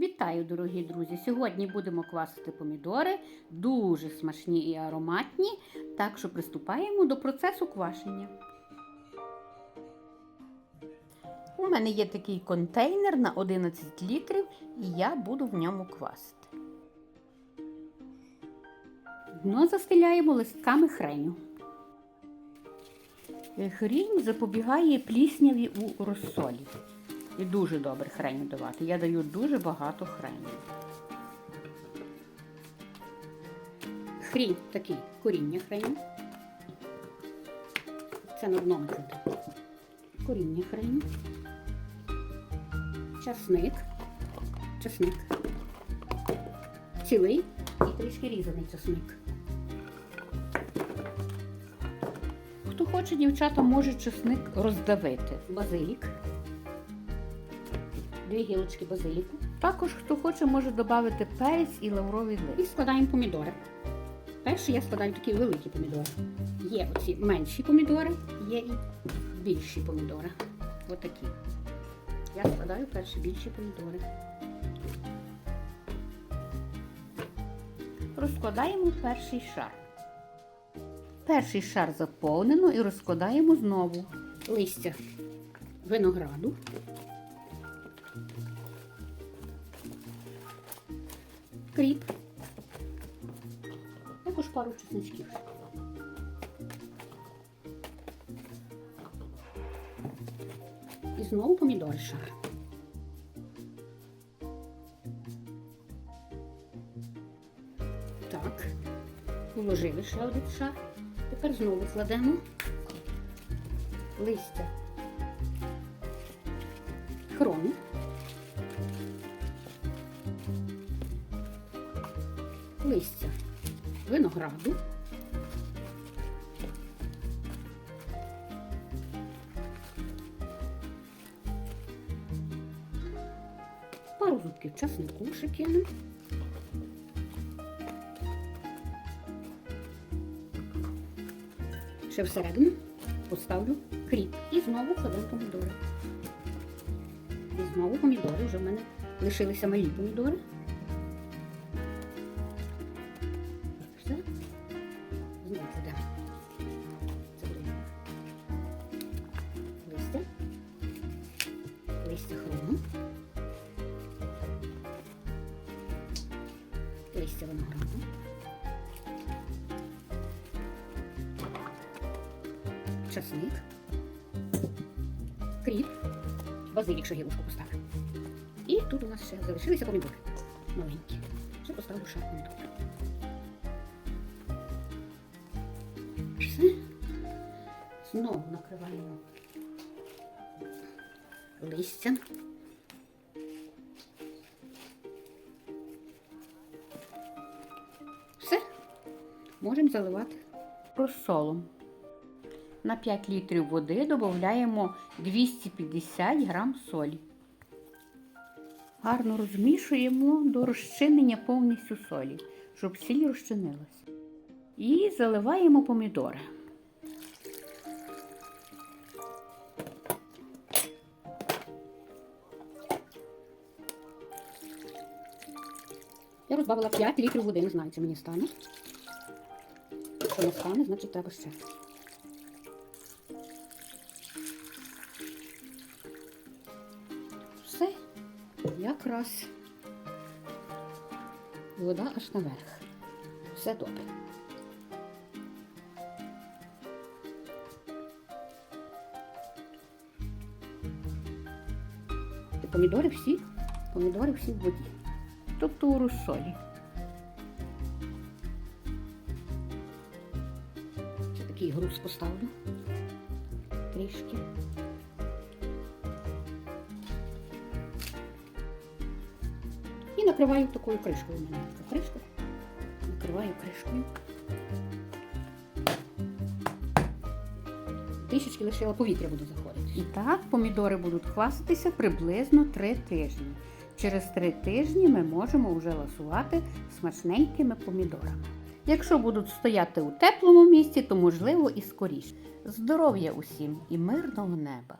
Вітаю, дорогі друзі! Сьогодні будемо квасити помідори, дуже смачні і ароматні, так що приступаємо до процесу квашення. У мене є такий контейнер на 11 літрів, і я буду в ньому квасити. Дно застеляємо листками хреню. Хрінь запобігає плісняві у розсолі. І дуже добре хреню давати. Я даю дуже багато хреню. Хрінь такий коріння хреню. Це на одному буде. Коріння хреню. Часник. Часник. Цілий і трішки різаний часник. Хто хоче, дівчата, може чесник роздавити. Базилік дві гілочки базиліку. Також, хто хоче, може додати перець і лавровий лист. І складаємо помідори. Перший я складаю такі великі помідори. Є оці менші помідори, є і більші помідори. Отакі. Я складаю перші більші помідори. Розкладаємо перший шар. Перший шар заповнено і розкладаємо знову листя винограду. Кріп, також пару чесничків. І знову помідор шар. Так, положили ще один шар. Тепер знову кладемо листя хрону. Листя винограду. Пару зубків часнику кинемо. Ще всередину поставлю кріп і знову кладемо помідори. І знову помідори, вже в мене лишилися малі помідори. Хрону. Листя винограду. Часник. Кріп. Базилік, що гілушку поставив. І тут у нас ще залишилися помідори. Маленькі. Ще поставлю ще помідори. Все. Знову накриваємо листям. Все. Можемо заливати розсолом. На 5 літрів води додаємо 250 грам солі. Гарно розмішуємо до розчинення повністю солі, щоб сіль розчинилась. І заливаємо помідори. Я розбавила 5 літрів води, не знаю, чи мені стане. Якщо не стане, значить треба ще. Все, якраз вода аж наверх. Все добре. Помідори всі, помідори всі в воді. Тобто у розсолі. Ще такий груз поставлю. Трішки. І накриваю такою кришкою. У мене така кришка. Накриваю кришкою. Трішечки лишила повітря буде заходити. І так помідори будуть кваситися приблизно 3 тижні. Через 3 тижні ми можемо вже ласувати смачненькими помідорами. Якщо будуть стояти у теплому місці, то можливо і скоріше. Здоров'я усім і мирного неба!